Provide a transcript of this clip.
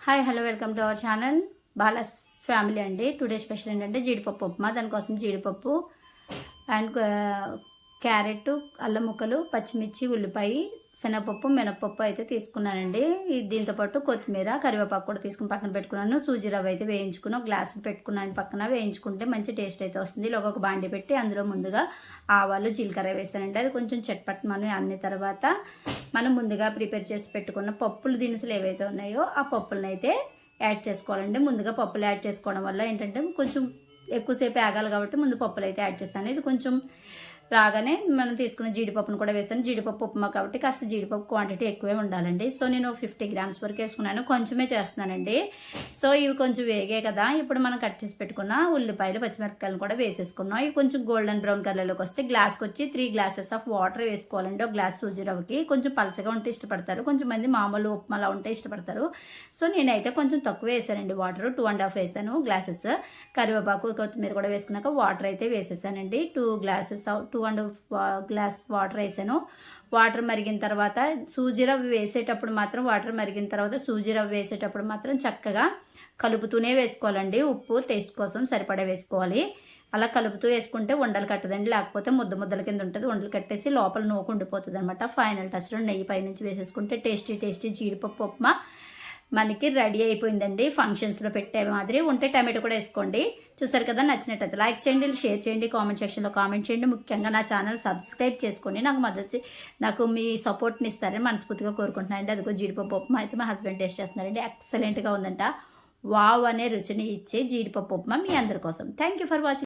Hi hello welcome to our channel Balas family అండి. Today special ఏంటంటే జీడిపప్పు ఉప్మా. దానికోసం జీడిపప్పు అండ్ క్యారెట్ అల్లం ముక్కలు పచ్చిమిర్చి ఉల్లిపాయ శనగపప్పు మినపప్పు అయితే తీసుకున్నానండి. దీంతోపాటు దీంతో పాటు కొత్తిమీర కరివేపాకు కూడా తీసుకుని పక్కన పెట్టుకున్నాను. సూజీ రవ్వ అయితే వేయించుకుని ఒక గ్లాస్ పెట్టుకున్నాను. పక్కన వేయించుకుంటే మంచి టేస్ట్ అయితే వస్తుంది. ఇలా ఒక బాండి పెట్టి అందులో ముందుగా ఆవాలు జీలకర్ర వేసానండి. అది కొంచెం చట్పట్టమని అన్ని తర్వాత మనం ముందుగా ప్రిపేర్ చేసి పెట్టుకున్న పప్పులు దినుసులు ఏవైతే ఉన్నాయో ఆ పప్పులను అయితే యాడ్ చేసుకోవాలండి. ముందుగా పప్పులు యాడ్ చేసుకోవడం వల్ల ఏంటంటే కొంచెం ఎక్కువసేపు ఆగాలి కాబట్టి ముందు పప్పులు అయితే యాడ్ చేస్తాను. ఇది కొంచెం రాగానే మనం తీసుకున్న జీడిపప్పును కూడా వేసాను జీడిపప్పు ఉప్మా కాబట్టి కాస్త జీడిపప్పు క్వాంటిటీ ఎక్కువే ఉండాలండి. సో నేను ఫిఫ్టీ గ్రామ్స్ వరకు వేసుకున్నాను. కొంచెమే చేస్తున్నానండి. సో ఇవి కొంచెం వేగే కదా. ఇప్పుడు మనం కట్ చేసి పెట్టుకున్న ఉల్లిపాయలు పచ్చిమిరపకాయలు కూడా వేసేసుకున్నాం. ఇవి కొంచెం గోల్డెన్ బ్రౌన్ కలర్లోకి వస్తే గ్లాస్కి వచ్చి త్రీ గ్లాసెస్ ఆఫ్ వాటర్ వేసుకోవాలండి. ఒక గ్లాస్ సూజీ రవ్వకి కొంచెం పలచగా ఉంటే ఇష్టపడతారు. కొంచెం మంది మామూలు ఉప్మాలా ఉంటే ఇష్టపడతారు. సో నేనైతే కొంచెం తక్కువ వేసానండి వాటర్ టూ అండ్ హాఫ్ వేసాను గ్లాసెస్ కరివేపాకు కొత్తిమీర కూడా వేసుకున్నాక వాటర్ అయితే వేసేసానండి. Two glasses two and glass water వేసాను. వాటర్ మరిగిన తర్వాత సూజీ రవ్వ వేసేటప్పుడు మాత్రం వాటర్ మరిగిన తర్వాత సూజీ రవ్వ వేసేటప్పుడు మాత్రం చక్కగా కలుపుతూనే వేసుకోవాలండి. ఉప్పు టేస్ట్ కోసం సరిపడా వేసుకోవాలి. అలా కలుపుతూ వేసుకుంటే ఉండలు కట్టదండి. లేకపోతే ముద్ద ముద్దల కింద ఉంటుంది. ఉండలు కట్టేసి లోపల నూకు ఉండిపోతుంది అనమాట ఫైనల్ టచ్లో నెయ్యి పైనుంచి వేసేసుకుంటే టేస్టీ టేస్టీ జీడిపప్పు ఉప్మా మనకి రెడీ అయిపోయిందండి. ఫంక్షన్స్లో పెట్టే మాదిరి. ఉంటే టమాటో కూడా వేసుకోండి. చూసారు కదా నచ్చినట్టయితే లైక్ చేయండి షేర్ చేయండి కామెంట్ సెక్షన్లో కామెంట్ చేయండి. ముఖ్యంగా నా ఛానల్ సబ్స్క్రైబ్ చేసుకొని నాకు మద్దతు నాకు మీ సపోర్ట్ని ఇస్తారని మనస్ఫూర్తిగా కోరుకుంటున్నానండి అదిగో జీడిపప్పు ఉప్మా అయితే మా హస్బెండ్ టేస్ట్ చేస్తున్నారండి. ఎక్సలెంట్గా ఉందంట. వావ్ అనే రుచిని ఇచ్చే జీడిపప్పు ఉప్మా మీ అందరి కోసం. Thank you for watching